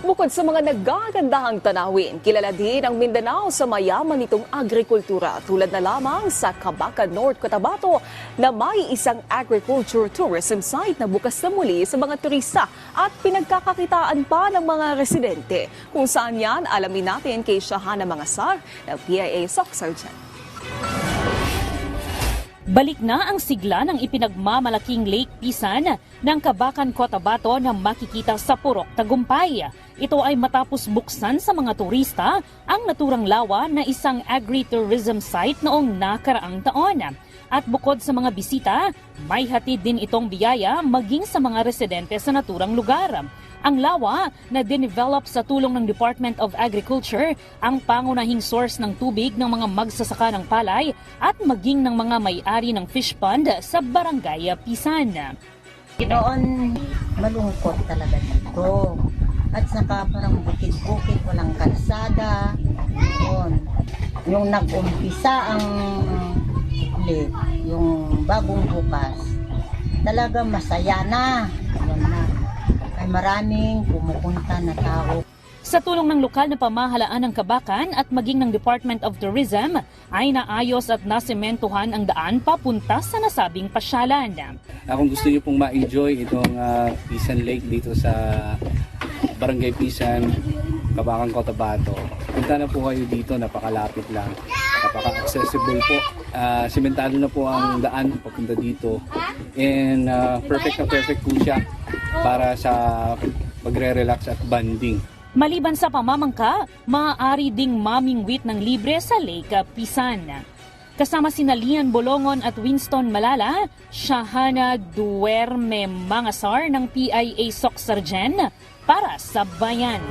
Bukod sa mga nagagandahang tanawin, kilala din ang Mindanao sa mayaman nitong agrikultura tulad na lamang sa Cabacan North Cotabato na may isang agriculture tourism site na bukas na muli sa mga turista at pinagkakakitaan pa ng mga residente. Kung saan yan, alamin natin kay Shahana Mangasar ng PIA SOC Sergeant. Balik na ang sigla ng ipinagmamalaking Lake Pisan ng Kabakan Cotabato na makikita sa Purok Tagumpay. Ito ay matapos buksan sa mga turista ang naturang lawa na isang agri-tourism site noong nakaraang taon. At bukod sa mga bisita, may hatid din itong biyaya maging sa mga residente sa naturang lugar. Ang lawa na dinevelop sa tulong ng Department of Agriculture ang pangunahing source ng tubig ng mga magsasaka ng palay at maging ng mga may-ari ng fish pond sa Barangay Pisan. Noon, malungkot talaga dito. At saka parang bukid-bukid, walang kalsada. Yun. Yung nag-umpisa ang ulit, yung bagong bukas, talaga masaya na. Yun na. Ay maraming pumupunta na tao. Sa tulong ng lokal na pamahalaan ng Kabakan at maging ng Department of Tourism, ay naayos at nasimentuhan ang daan papunta sa nasabing pasyalan. Ah, kung gusto niyo pong ma-enjoy itong ah, Pisan Lake dito sa Barangay Pisan, Kabakan Cotabato, punta na po kayo dito, napakalapit lang. Napaka-accessible po. Ah, simentado na po ang daan papunta dito. And ah, perfect na perfect po siya para sa pagre-relax at banding. Maliban sa pamamangka, maaari ding mamingwit ng libre sa Lake Pisan. Kasama sina Lian Bolongon at Winston Malala, Shahana Duerme Mangasar ng PIA SOC Sargen para sa Bayan.